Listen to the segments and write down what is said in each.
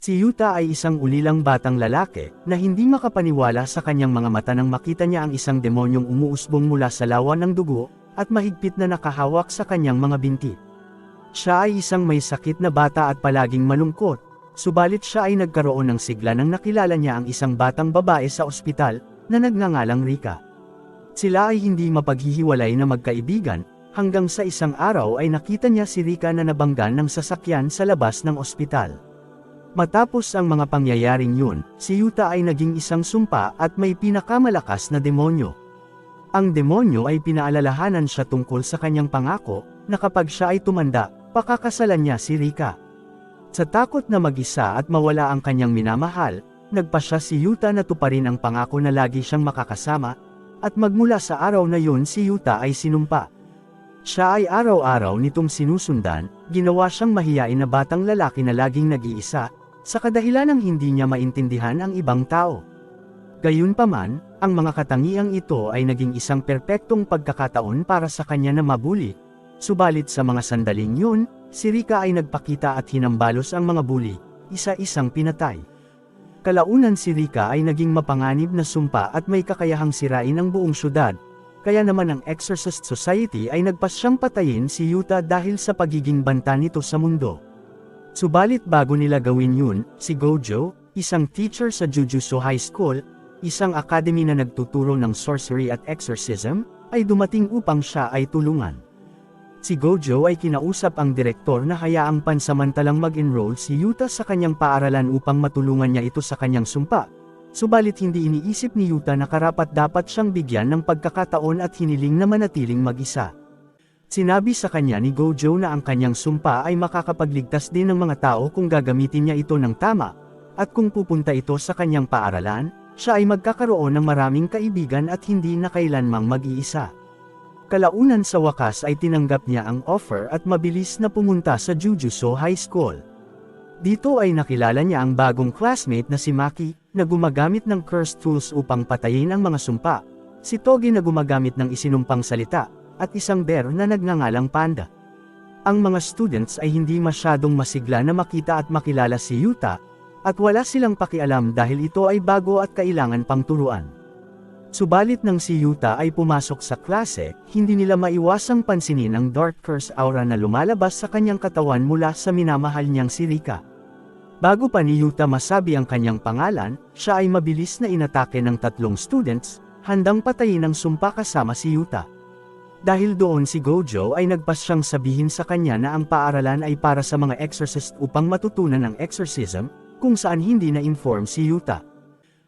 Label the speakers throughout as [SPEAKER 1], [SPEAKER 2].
[SPEAKER 1] Si Yuta ay isang ulilang batang lalaki, na hindi makapaniwala sa kanyang mga mata nang makita niya ang isang demonyong umuusbong mula sa lawa ng dugo, at mahigpit na nakahawak sa kanyang mga binti. Siya ay isang may sakit na bata at palaging malungkot, subalit siya ay nagkaroon ng sigla nang nakilala niya ang isang batang babae sa ospital, na nagngangalang Rika. Sila ay hindi mapaghihiwalay na magkaibigan, hanggang sa isang araw ay nakita niya si Rika na nabanggan ng sasakyan sa labas ng ospital. Matapos ang mga pangyayaring yun, si Yuta ay naging isang sumpa at may pinakamalakas na demonyo. Ang demonyo ay pinaalalahanan siya tungkol sa kanyang pangako, na kapag siya ay tumanda, pakakasalan niya si Rika. Sa takot na mag-isa at mawala ang kanyang minamahal, nagpa siya si Yuta na tuparin ang pangako na lagi siyang makakasama, at magmula sa araw na yun si Yuta ay sinumpa. Siya ay araw-araw nitong sinusundan, ginawa siyang mahiyain na batang lalaki na laging nag-iisa, sa kadahilan ng hindi niya maintindihan ang ibang tao. Gayunpaman, ang mga katangiang ito ay naging isang perpektong pagkakataon para sa kanya na mabuli. Subalit sa mga sandaling yun, si Rika ay nagpakita at hinambalos ang mga buli, isa-isang pinatay. Kalaunan si Rika ay naging mapanganib na sumpa at may kakayahang sirain ang buong syudad, kaya naman ang Exorcist Society ay nagpasyang patayin si Yuta dahil sa pagiging banta nito sa mundo. Subalit bago nila gawin yun, si Gojo, isang teacher sa Jujutsu High School, isang academy na nagtuturo ng sorcery at exorcism, ay dumating upang siya ay tulungan. Si Gojo ay kinausap ang direktor na hayaang pansamantalang mag-enroll si Yuta sa kanyang paaralan upang matulungan niya ito sa kanyang sumpa. Subalit hindi iniisip ni Yuta na karapat dapat siyang bigyan ng pagkakataon at hiniling na manatiling mag-isa. Sinabi sa kanya ni Gojo na ang kanyang sumpa ay makakapagligtas din ng mga tao kung gagamitin niya ito ng tama, at kung pupunta ito sa kanyang paaralan, siya ay magkakaroon ng maraming kaibigan at hindi na kailanmang mag-iisa. Kalaunan sa wakas ay tinanggap niya ang offer at mabilis na pumunta sa Jujutsu High School. Dito ay nakilala niya ang bagong classmate na si Maki, na gumagamit ng cursed tools upang patayin ang mga sumpa, si Togi na gumagamit ng isinumpang salita, at isang bear na nagngangalang panda. Ang mga students ay hindi masyadong masigla na makita at makilala si Yuta, at wala silang pakialam dahil ito ay bago at kailangan pang turuan. Subalit nang si Yuta ay pumasok sa klase, hindi nila maiwasang pansinin ang dark curse aura na lumalabas sa kanyang katawan mula sa minamahal niyang si Rika. Bago pa ni Yuta masabi ang kanyang pangalan, siya ay mabilis na inatake ng tatlong students, handang patayin ang sumpa kasama si Yuta. Dahil doon si Gojo ay nagpas siyang sabihin sa kanya na ang paaralan ay para sa mga exorcist upang matutunan ang exorcism, kung saan hindi na-inform si Yuta.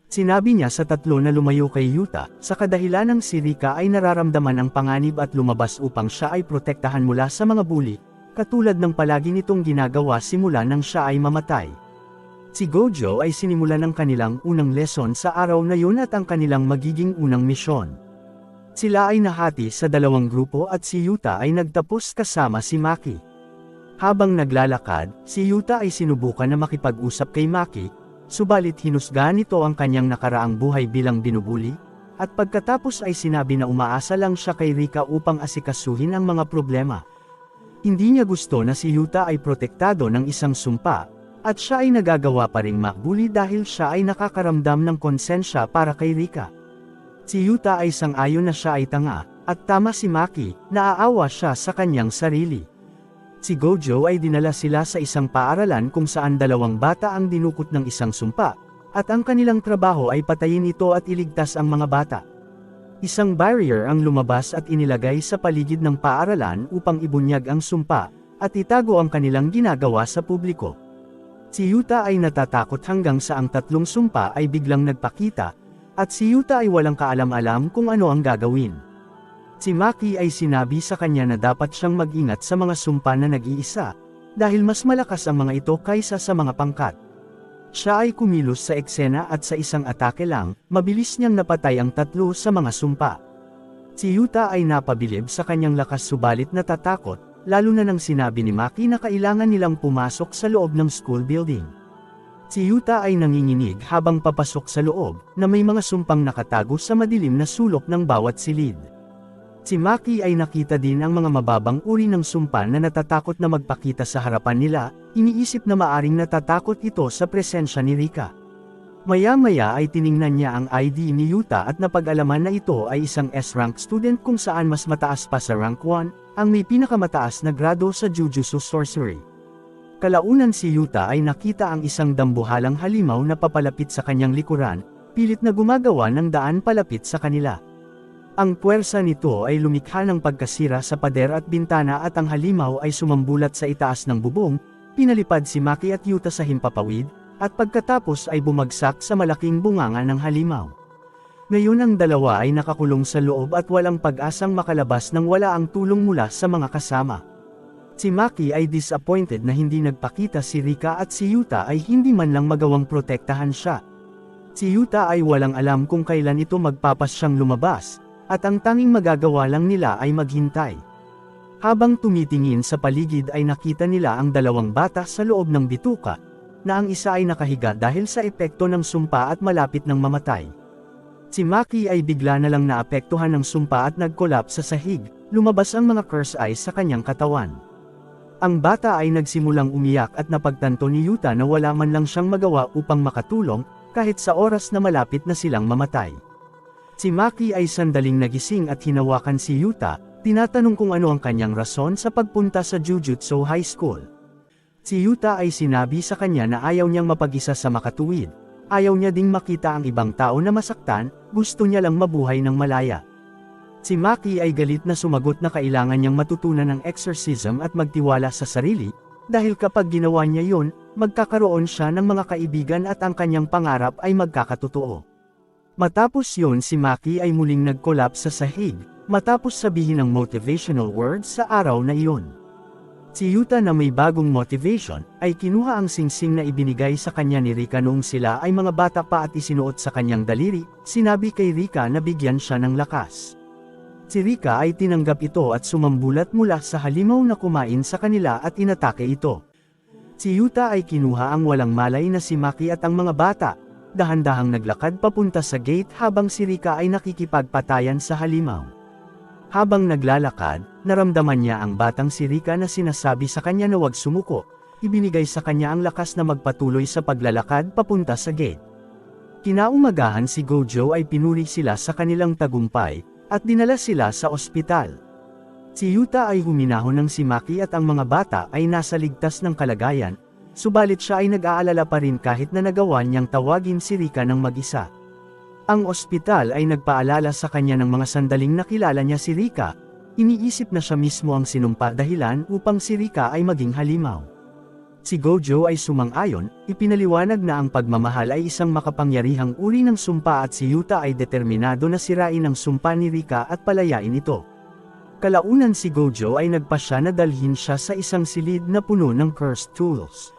[SPEAKER 1] Sinabi niya sa tatlo na lumayo kay Yuta, sa kadahilan ng si Rika ay nararamdaman ang panganib at lumabas upang siya ay protektahan mula sa mga bully, katulad ng palagi nitong ginagawa simula nang siya ay mamatay. Si Gojo ay sinimula ng kanilang unang lesson sa araw na yun at ang kanilang magiging unang misyon. Sila ay nahati sa dalawang grupo at si Yuta ay nagtapos kasama si Maki. Habang naglalakad, si Yuta ay sinubukan na makipag-usap kay Maki, subalit hinusgahan nito ang kanyang nakaraang buhay bilang binubuli, at pagkatapos ay sinabi na umaasa lang siya kay Rika upang asikasuhin ang mga problema. Hindi niya gusto na si Yuta ay protektado ng isang sumpa, at siya ay nagagawa pa ring makbuli dahil siya ay nakakaramdam ng konsensya para kay Rika. Si Yuta ay sang-ayon na siya ay tanga, at tama si Maki, naaawa siya sa kanyang sarili. Si Gojo ay dinala sila sa isang paaralan kung saan dalawang bata ang dinukot ng isang sumpa, at ang kanilang trabaho ay patayin ito at iligtas ang mga bata. Isang barrier ang lumabas at inilagay sa paligid ng paaralan upang ibunyag ang sumpa, at itago ang kanilang ginagawa sa publiko. Si Yuta ay natatakot hanggang sa ang tatlong sumpa ay biglang nagpakita, at si Yuta ay walang kaalam-alam kung ano ang gagawin. Si Maki ay sinabi sa kanya na dapat siyang mag-ingat sa mga sumpa na nag-iisa, dahil mas malakas ang mga ito kaysa sa mga pangkat. Siya ay kumilos sa eksena at sa isang atake lang, mabilis niyang napatay ang tatlo sa mga sumpa. Si Yuta ay napabilib sa kanyang lakas subalit natatakot, lalo na nang sinabi ni Maki na kailangan nilang pumasok sa loob ng school building. Si Yuta ay nanginginig habang papasok sa loob, na may mga sumpang nakatago sa madilim na sulok ng bawat silid. Si Maki ay nakita din ang mga mababang uri ng sumpa na natatakot na magpakita sa harapan nila, iniisip na maaring natatakot ito sa presensya ni Rika. Maya-maya ay tiningnan niya ang ID ni Yuta at napag-alaman na ito ay isang S-rank student kung saan mas mataas pa sa rank 1, ang may pinakamataas na grado sa Jujutsu Sorcery. Kalaunan si Yuta ay nakita ang isang dambuhalang halimaw na papalapit sa kanyang likuran, pilit na gumagawa ng daan palapit sa kanila. Ang puwersa nito ay lumikha ng pagkasira sa pader at bintana at ang halimaw ay sumambulat sa itaas ng bubong, pinalipad si Maki at Yuta sa himpapawid, at pagkatapos ay bumagsak sa malaking bunganga ng halimaw. Ngayon ang dalawa ay nakakulong sa loob at walang pag-asang makalabas nang wala ang tulong mula sa mga kasama. Si Maki ay disappointed na hindi nagpakita si Rika at si Yuta ay hindi man lang magawang protektahan siya. Si Yuta ay walang alam kung kailan ito magpapas siyang lumabas, at ang tanging magagawa lang nila ay maghintay. Habang tumitingin sa paligid ay nakita nila ang dalawang bata sa loob ng bituka, na ang isa ay nakahiga dahil sa epekto ng sumpa at malapit ng mamatay. Si Maki ay bigla na lang naapektuhan ng sumpa at nag-collapse sa sahig, lumabas ang mga curse eyes sa kanyang katawan. Ang bata ay nagsimulang umiyak at napagtanto ni Yuta na wala man lang siyang magawa upang makatulong, kahit sa oras na malapit na silang mamatay. Si Maki ay sandaling nagising at hinawakan si Yuta, tinatanong kung ano ang kanyang rason sa pagpunta sa Jujutsu High School. Si Yuta ay sinabi sa kanya na ayaw niyang mapag-isa sa makatuwid, ayaw niya ding makita ang ibang tao na masaktan, gusto niya lang mabuhay ng malaya. Si Maki ay galit na sumagot na kailangan niyang matutunan ng exorcism at magtiwala sa sarili, dahil kapag ginawa niya yun, magkakaroon siya ng mga kaibigan at ang kanyang pangarap ay magkakatotoo. Matapos yun si Maki ay muling nag-collapse sa sahig, matapos sabihin ng motivational words sa araw na iyon. Si Yuta na may bagong motivation, ay kinuha ang singsing na ibinigay sa kanya ni Rika noong sila ay mga bata pa at isinuot sa kanyang daliri, sinabi kay Rika na bigyan siya ng lakas. Si Rika ay tinanggap ito at sumambulat mula sa halimaw na kumain sa kanila at inatake ito. Si Yuta ay kinuha ang walang malay na si Maki at ang mga bata, dahan-dahang naglakad papunta sa gate habang si Rika ay nakikipagpatayan sa halimaw. Habang naglalakad, naramdaman niya ang batang si Rika na sinasabi sa kanya na huwag sumuko, ibinigay sa kanya ang lakas na magpatuloy sa paglalakad papunta sa gate. Kinaumagahan si Gojo ay pinuri sila sa kanilang tagumpay, at dinala sila sa ospital. Si Yuta ay huminahon ng si Maki at ang mga bata ay nasa ligtas ng kalagayan, Subalit siya ay nag-aalala pa rin kahit na nagawa niyang tawagin si Rika ng mag-isa. Ang ospital ay nagpaalala sa kanya ng mga sandaling nakilala niya si Rika, iniisip na siya mismo ang sinumpa dahilan upang si Rika ay maging halimaw. Si Gojo ay sumang-ayon, ipinaliwanag na ang pagmamahal ay isang makapangyarihang uri ng sumpa at si Yuta ay determinado na sirain ang sumpa ni Rika at palayain ito. Kalaunan si Gojo ay nagpasya na dalhin siya sa isang silid na puno ng cursed tools.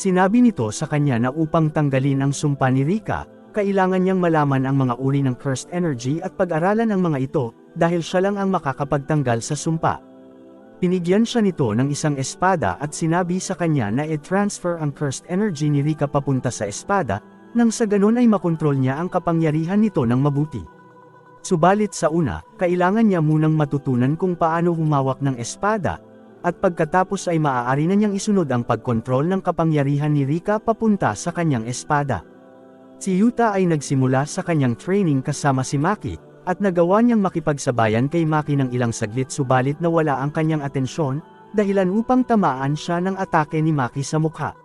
[SPEAKER 1] Sinabi nito sa kanya na upang tanggalin ang sumpa ni Rika, kailangan niyang malaman ang mga uri ng cursed energy at pag-aralan ang mga ito, dahil siya lang ang makakapagtanggal sa sumpa. Pinigyan siya nito ng isang espada at sinabi sa kanya na i-transfer ang cursed energy ni Rika papunta sa espada, nang sa ganun ay makontrol niya ang kapangyarihan nito ng mabuti. Subalit sa una, kailangan niya munang matutunan kung paano humawak ng espada, at pagkatapos ay maaari na niyang isunod ang pagkontrol ng kapangyarihan ni Rika papunta sa kanyang espada. Si Yuta ay nagsimula sa kanyang training kasama si Maki, at nagawa niyang makipagsabayan kay Maki ng ilang saglit subalit nawala ang kanyang atensyon, dahilan upang tamaan siya ng atake ni Maki sa mukha.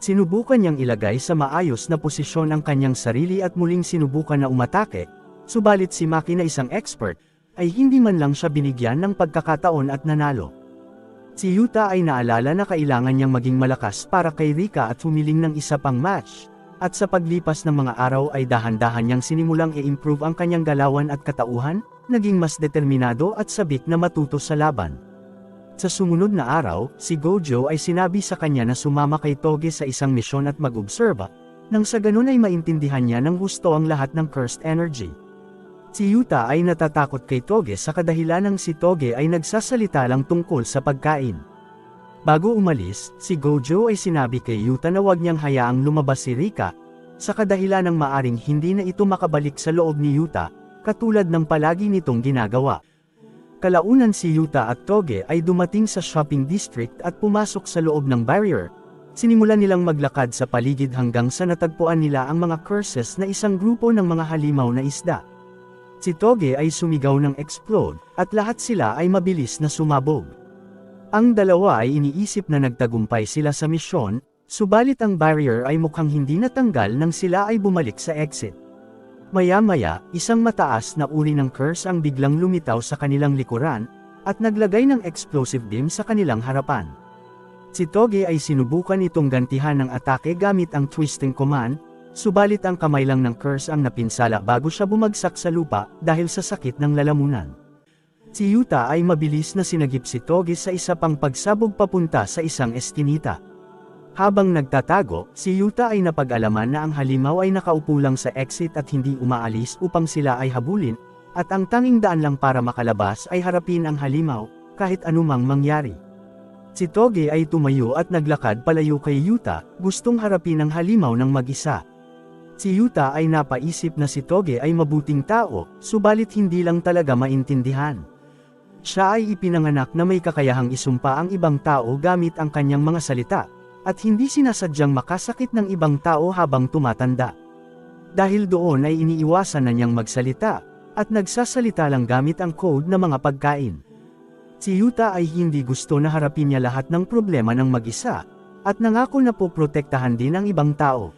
[SPEAKER 1] Sinubukan niyang ilagay sa maayos na posisyon ang kanyang sarili at muling sinubukan na umatake, subalit si Maki na isang expert, ay hindi man lang siya binigyan ng pagkakataon at nanalo. Si Yuta ay naalala na kailangan niyang maging malakas para kay Rika at humiling ng isa pang match, at sa paglipas ng mga araw ay dahan-dahan niyang sinimulang i-improve ang kanyang galawan at katauhan, naging mas determinado at sabik na matuto sa laban. Sa sumunod na araw, si Gojo ay sinabi sa kanya na sumama kay Toge sa isang misyon at mag-obserba, nang sa ganun ay maintindihan niya ng gusto ang lahat ng cursed energy. Si Yuta ay natatakot kay Toge sa kadahilan ng si Toge ay nagsasalita lang tungkol sa pagkain. Bago umalis, si Gojo ay sinabi kay Yuta na wag niyang hayaang lumabas si Rika, sa kadahilan ng maaring hindi na ito makabalik sa loob ni Yuta, katulad ng palagi nitong ginagawa. Kalaunan si Yuta at Toge ay dumating sa shopping district at pumasok sa loob ng barrier. Sinimulan nilang maglakad sa paligid hanggang sa natagpuan nila ang mga curses na isang grupo ng mga halimaw na isda. Si Toge ay sumigaw ng explode, at lahat sila ay mabilis na sumabog. Ang dalawa ay iniisip na nagtagumpay sila sa misyon, subalit ang barrier ay mukhang hindi natanggal nang sila ay bumalik sa exit. Maya-maya, isang mataas na uri ng curse ang biglang lumitaw sa kanilang likuran, at naglagay ng explosive beam sa kanilang harapan. Si Toge ay sinubukan itong gantihan ng atake gamit ang twisting command, subalit ang kamay lang ng curse ang napinsala bago siya bumagsak sa lupa dahil sa sakit ng lalamunan. Si Yuta ay mabilis na sinagip si Toge sa isa pang pagsabog papunta sa isang eskinita. Habang nagtatago, si Yuta ay napag-alaman na ang halimaw ay nakaupo lang sa exit at hindi umaalis upang sila ay habulin, at ang tanging daan lang para makalabas ay harapin ang halimaw, kahit anumang mangyari. Si Toge ay tumayo at naglakad palayo kay Yuta, gustong harapin ang halimaw ng mag-isa. Si Yuta ay napaisip na si Toge ay mabuting tao, subalit hindi lang talaga maintindihan. Siya ay ipinanganak na may kakayahang isumpa ang ibang tao gamit ang kanyang mga salita, at hindi sinasadyang makasakit ng ibang tao habang tumatanda. Dahil doon ay iniiwasan na niyang magsalita, at nagsasalita lang gamit ang code na mga pagkain. Si Yuta ay hindi gusto na harapin niya lahat ng problema ng mag-isa, at nangako na poprotektahan din ang ibang tao.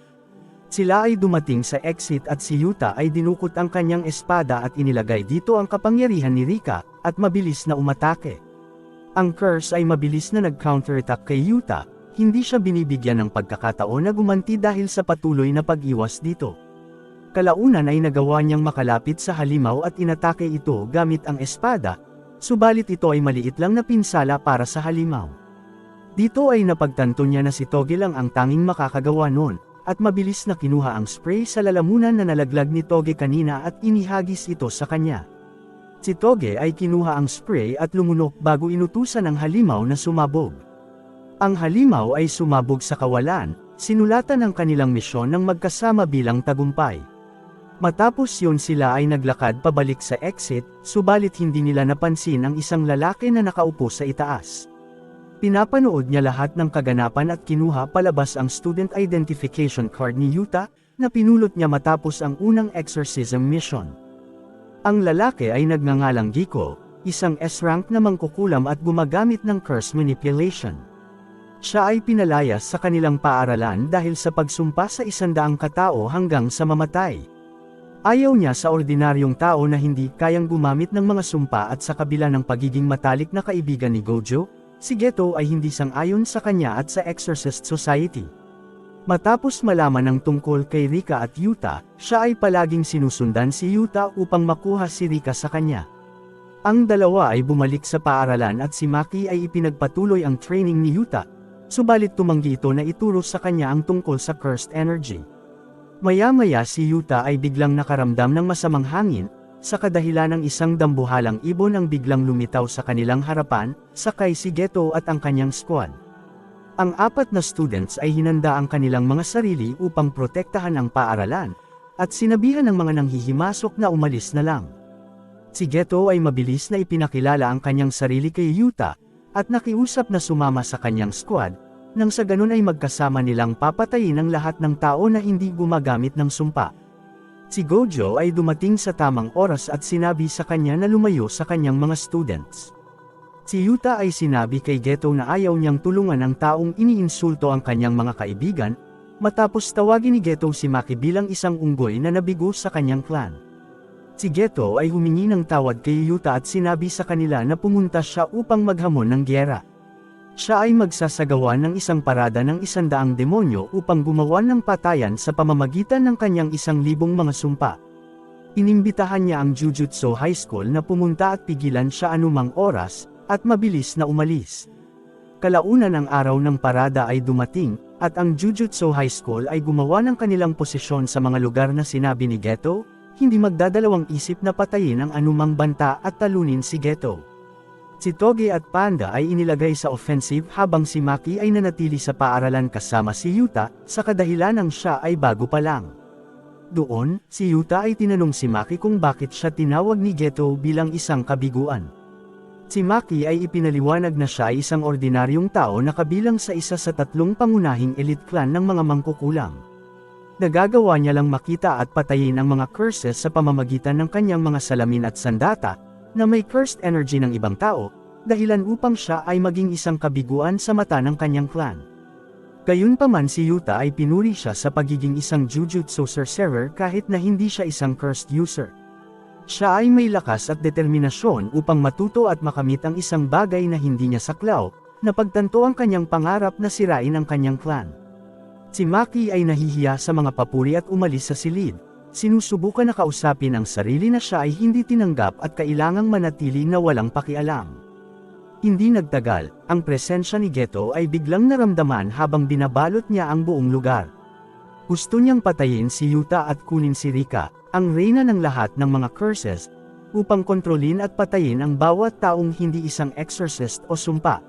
[SPEAKER 1] Sila ay dumating sa exit at si Yuta ay dinukot ang kanyang espada at inilagay dito ang kapangyarihan ni Rika, at mabilis na umatake. Ang curse ay mabilis na nag-counterattack kay Yuta, hindi siya binibigyan ng pagkakataon na gumanti dahil sa patuloy na pag-iwas dito. Kalaunan ay nagawa niyang makalapit sa halimaw at inatake ito gamit ang espada, subalit ito ay maliit lang na pinsala para sa halimaw. Dito ay napagtanto niya na si Toge lang ang tanging makakagawa noon, at mabilis na kinuha ang spray sa lalamunan na nalaglag ni Toge kanina at inihagis ito sa kanya. Si Toge ay kinuha ang spray at lumunok bago inutusan ang halimaw na sumabog. Ang halimaw ay sumabog sa kawalan, sinulatan ang kanilang misyon ng magkasama bilang tagumpay. Matapos yun sila ay naglakad pabalik sa exit, subalit hindi nila napansin ang isang lalaki na nakaupo sa itaas. Pinapanood niya lahat ng kaganapan at kinuha palabas ang student identification card ni Yuta, na pinulot niya matapos ang unang exorcism mission. Ang lalaki ay nagngangalang Giko, isang S-rank na mangkukulam at gumagamit ng curse manipulation. Siya ay pinalayas sa kanilang paaralan dahil sa pagsumpa sa isandaang katao hanggang sa mamatay. Ayaw niya sa ordinaryong tao na hindi kayang gumamit ng mga sumpa at sa kabila ng pagiging matalik na kaibigan ni Gojo, si Geto ay hindi sang-ayon sa kanya at sa Exorcist Society. Matapos malaman ng tungkol kay Rika at Yuta, siya ay palaging sinusundan si Yuta upang makuha si Rika sa kanya. Ang dalawa ay bumalik sa paaralan at si Maki ay ipinagpatuloy ang training ni Yuta, subalit tumanggi ito na ituro sa kanya ang tungkol sa cursed energy. Maya-maya si Yuta ay biglang nakaramdam ng masamang hangin, sa kadahilan ng isang dambuhalang ibon ang biglang lumitaw sa kanilang harapan, sakay si Geto at ang kanyang squad. Ang apat na students ay hinanda ang kanilang mga sarili upang protektahan ang paaralan, at sinabihan ng mga nanghihimasok na umalis na lang. Si Geto ay mabilis na ipinakilala ang kanyang sarili kay Yuta, at nakiusap na sumama sa kanyang squad, nang sa ganun ay magkasama nilang papatayin ang lahat ng tao na hindi gumagamit ng sumpa. Si Gojo ay dumating sa tamang oras at sinabi sa kanya na lumayo sa kanyang mga students. Si Yuta ay sinabi kay Geto na ayaw niyang tulungan ang taong iniinsulto ang kanyang mga kaibigan, matapos tawagin ni Geto si Maki bilang isang unggoy na nabigo sa kanyang clan. Si Geto ay humingi ng tawad kay Yuta at sinabi sa kanila na pumunta siya upang maghamon ng gyera. Siya ay magsasagawa ng isang parada ng isandaang demonyo upang gumawa ng patayan sa pamamagitan ng kanyang isang libong mga sumpa. Inimbitahan niya ang Jujutsu High School na pumunta at pigilan siya anumang oras, at mabilis na umalis. Kalaunan ang araw ng parada ay dumating, at ang Jujutsu High School ay gumawa ng kanilang posisyon sa mga lugar na sinabi ni Geto, hindi magdadalawang isip na patayin ang anumang banta at talunin si Geto. Si Toge at Panda ay inilagay sa offensive habang si Maki ay nanatili sa paaralan kasama si Yuta, sa kadahilan ng siya ay bago pa lang. Doon, si Yuta ay tinanong si Maki kung bakit siya tinawag ni Geto bilang isang kabiguan. Si Maki ay ipinaliwanag na siya ay isang ordinaryong tao na kabilang sa isa sa tatlong pangunahing elite clan ng mga mangkukulam. Nagagawa niya lang makita at patayin ang mga curses sa pamamagitan ng kanyang mga salamin at sandata, na may cursed energy ng ibang tao, dahilan upang siya ay maging isang kabiguan sa mata ng kanyang clan. Gayunpaman si Yuta ay pinuri siya sa pagiging isang jujutsu sorcerer kahit na hindi siya isang cursed user. Siya ay may lakas at determinasyon upang matuto at makamit ang isang bagay na hindi niya saklaw, na pagtanto ang kanyang pangarap na sirain ang kanyang clan. Si Maki ay nahihiya sa mga papuri at umalis sa silid. Sinusubukan na kausapin ang sarili na siya ay hindi tinanggap at kailangang manatili na walang pakialam. Hindi nagtagal, ang presensya ni Geto ay biglang naramdaman habang binabalot niya ang buong lugar. Gusto niyang patayin si Yuta at kunin si Rika, ang reyna ng lahat ng mga curses, upang kontrolin at patayin ang bawat taong hindi isang exorcist o sumpa.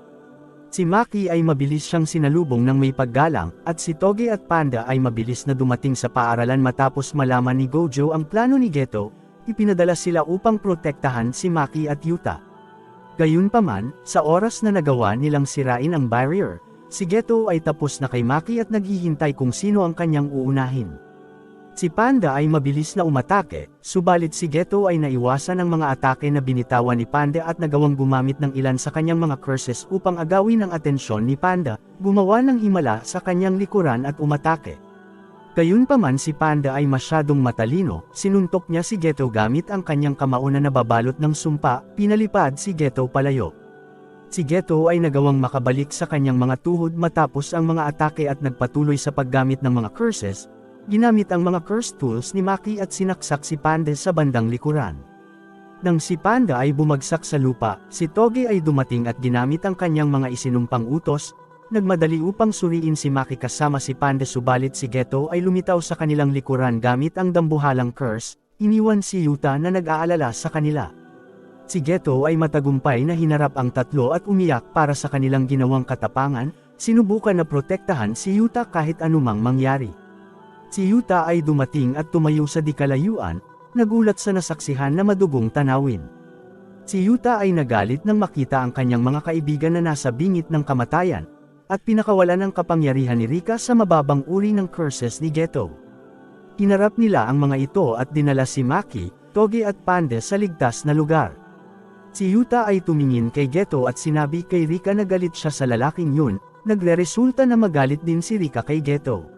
[SPEAKER 1] Si Maki ay mabilis siyang sinalubong ng may paggalang, at si Toge at Panda ay mabilis na dumating sa paaralan matapos malaman ni Gojo ang plano ni Geto, ipinadala sila upang protektahan si Maki at Yuta. Gayunpaman, sa oras na nagawa nilang sirain ang barrier, si Geto ay tapos na kay Maki at naghihintay kung sino ang kanyang uunahin. Si Panda ay mabilis na umatake, subalit si Geto ay naiwasan ang mga atake na binitawan ni Panda at nagawang gumamit ng ilan sa kanyang mga curses upang agawin ang atensyon ni Panda, gumawa ng himala sa kanyang likuran at umatake. Gayunpaman si Panda ay masyadong matalino, sinuntok niya si Geto gamit ang kanyang kamao na nababalot ng sumpa, pinalipad si Geto palayo. Si Geto ay nagawang makabalik sa kanyang mga tuhod matapos ang mga atake at nagpatuloy sa paggamit ng mga curses, ginamit ang mga curse tools ni Maki at sinaksak si Panda sa bandang likuran. Nang si Panda ay bumagsak sa lupa, si Toge ay dumating at ginamit ang kanyang mga isinumpang utos, Nagmadali upang suriin si Maki kasama si Panda subalit si Geto ay lumitaw sa kanilang likuran gamit ang dambuhalang curse, iniwan si Yuta na nag-aalala sa kanila. Si Geto ay matagumpay na hinarap ang tatlo at umiyak para sa kanilang ginawang katapangan, sinubukan na protektahan si Yuta kahit anumang mangyari. Si Yuta ay dumating at tumayo sa dikalayuan, nagulat sa nasaksihan na madugong tanawin. Si Yuta ay nagalit nang makita ang kanyang mga kaibigan na nasa bingit ng kamatayan, at pinakawalan ng kapangyarihan ni Rika sa mababang uri ng curses ni Geto. Hinarap nila ang mga ito at dinala si Maki, Toge at Pande sa ligtas na lugar. Si Yuta ay tumingin kay Geto at sinabi kay Rika na galit siya sa lalaking yun, nagre-resulta na magalit din si Rika kay Geto.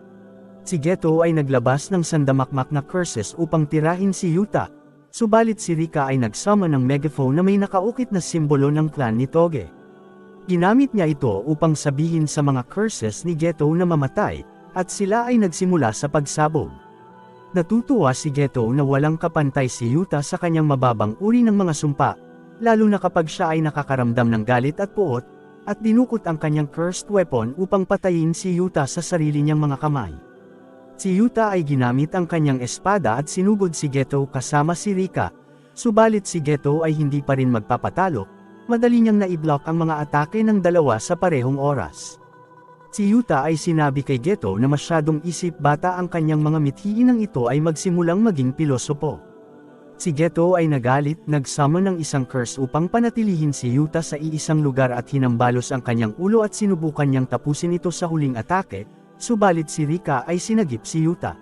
[SPEAKER 1] Si Geto ay naglabas ng sandamakmak na curses upang tirahin si Yuta, subalit si Rika ay nagsama ng megaphone na may nakaukit na simbolo ng clan ni Toge. Ginamit niya ito upang sabihin sa mga curses ni Geto na mamatay, at sila ay nagsimula sa pagsabog. Natutuwa si Geto na walang kapantay si Yuta sa kanyang mababang uri ng mga sumpa, lalo na kapag siya ay nakakaramdam ng galit at puot, at dinukot ang kanyang cursed weapon upang patayin si Yuta sa sarili niyang mga kamay. Si Yuta ay ginamit ang kanyang espada at sinugod si Geto kasama si Rika, subalit si Geto ay hindi pa rin magpapatalo, madali niyang naiblock ang mga atake ng dalawa sa parehong oras. Si Yuta ay sinabi kay Geto na masyadong isip bata ang kanyang mga mithiin ng ito ay magsimulang maging pilosopo. Si Geto ay nagalit, nagsummon ng isang curse upang panatilihin si Yuta sa iisang lugar at hinambalos ang kanyang ulo at sinubukan niyang tapusin ito sa huling atake, subalit si Rika ay sinagip si Yuta.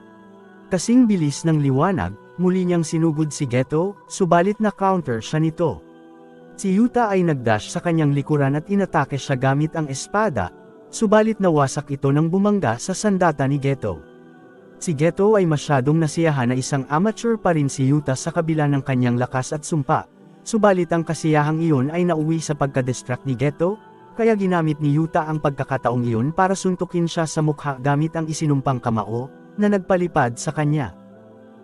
[SPEAKER 1] Kasing bilis ng liwanag, muli niyang sinugod si Geto, subalit na counter siya nito. Si Yuta ay nagdash sa kanyang likuran at inatake siya gamit ang espada, subalit nawasak ito nang bumangga sa sandata ni Geto. Si Geto ay masyadong nasiyahan na isang amateur pa rin si Yuta sa kabila ng kanyang lakas at sumpa, subalit ang kasiyahang iyon ay nauwi sa pagka-distract ni Geto, kaya ginamit ni Yuta ang pagkakataong iyon para suntukin siya sa mukha gamit ang isinumpang kamao, na nagpalipad sa kanya.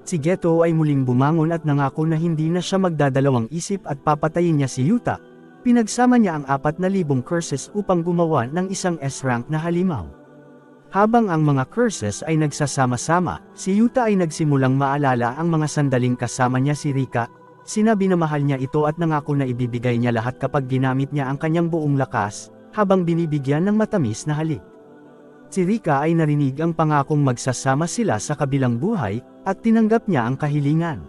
[SPEAKER 1] Si Geto ay muling bumangon at nangako na hindi na siya magdadalawang isip at papatayin niya si Yuta. Pinagsama niya ang 4,000 curses upang gumawa ng isang S-rank na halimaw. Habang ang mga curses ay nagsasama-sama, si Yuta ay nagsimulang maalala ang mga sandaling kasama niya si Rika, sinabi na mahal niya ito at nangako na ibibigay niya lahat kapag ginamit niya ang kanyang buong lakas, habang binibigyan ng matamis na halik. Si Rika ay narinig ang pangakong magsasama sila sa kabilang buhay, at tinanggap niya ang kahilingan.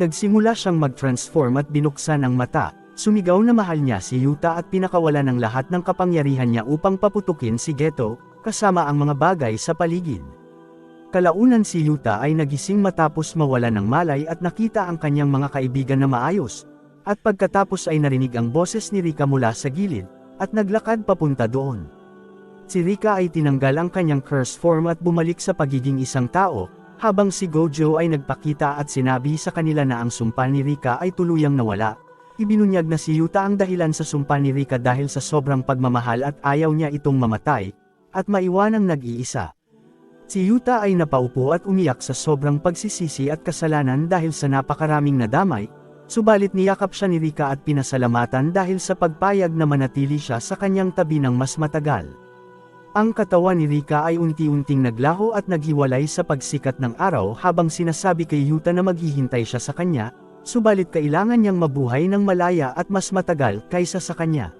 [SPEAKER 1] Nagsimula siyang mag-transform at binuksan ang mata, Sumigaw na mahal niya si Yuta at pinakawala ng lahat ng kapangyarihan niya upang paputukin si Geto, kasama ang mga bagay sa paligid. Kalaunan si Yuta ay nagising matapos mawala ng malay at nakita ang kanyang mga kaibigan na maayos, at pagkatapos ay narinig ang boses ni Rika mula sa gilid, at naglakad papunta doon. Si Rika ay tinanggal ang kanyang curse form at bumalik sa pagiging isang tao, habang si Gojo ay nagpakita at sinabi sa kanila na ang sumpa ni Rika ay tuluyang nawala. Ibinunyag na si Yuta ang dahilan sa sumpa ni Rika dahil sa sobrang pagmamahal at ayaw niya itong mamatay, at maiwanang nag-iisa. Si Yuta ay napaupo at umiyak sa sobrang pagsisisi at kasalanan dahil sa napakaraming nadamay, subalit niyakap siya ni Rika at pinasalamatan dahil sa pagpayag na manatili siya sa kanyang tabi ng mas matagal. Ang katawan ni Rika ay unti-unting naglaho at naghiwalay sa pagsikat ng araw habang sinasabi kay Yuta na maghihintay siya sa kanya, subalit kailangan niyang mabuhay ng malaya at mas matagal kaysa sa kanya.